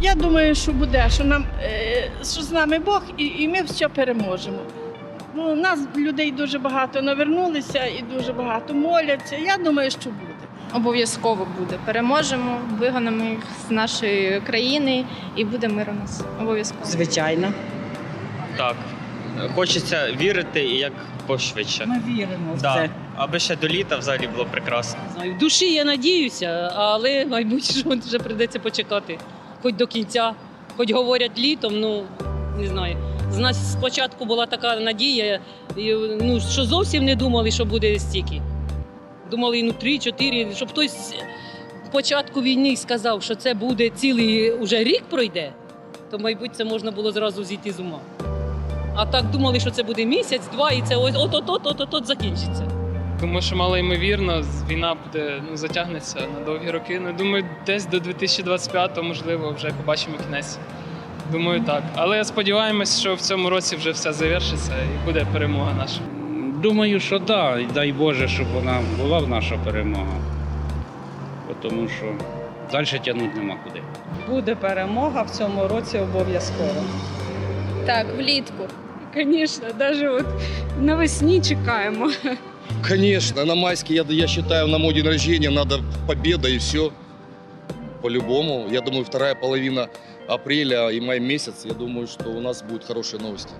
Я думаю, що буде, що нам е, що з нами Бог, і, і ми все переможемо. Ну, у нас людей дуже багато навернулися і дуже багато моляться. Я думаю, що буде. Обов'язково буде. Переможемо, вигонимо їх з нашої країни і буде мир у нас. Обов'язково. Звичайно, Так. Хочеться вірити і як пошвидше. ми віримо в Да. це. Аби ще до літа взагалі було прекрасно. В душі я надіюся, але, мабуть, що вже прийдеться почекати. Хоч до кінця, хоч говорять літом, ну не знаю. З нас спочатку була така надія, ну, що зовсім не думали, що буде стільки. Думали, ну, три-чотири, щоб хтось початку війни сказав, що це буде цілий уже рік пройде, то, мабуть, це можна було зразу зійти з ума. А так думали, що це буде місяць-два, і це ось от-от-от-от-от закінчиться. Тому що мало ймовірно, війна буде ну затягнеться на довгі роки. Ну думаю, десь до 2025-го, можливо, вже побачимо кінець. Думаю, так. Але сподіваємось, що в цьому році вже все завершиться і буде перемога наша. Думаю, що да, і дай Боже, щоб вона була в наша перемога. Тому що далі тягнути нема куди. Буде перемога в цьому році обов'язково. Так, влітку. Звісно, навіть от навесні чекаємо. Конечно, на майске, я, я считаю, на мой день рождения надо победа и все. По-любому. Я думаю, вторая половина апреля и май месяц, я думаю, что у нас будут хорошие новости.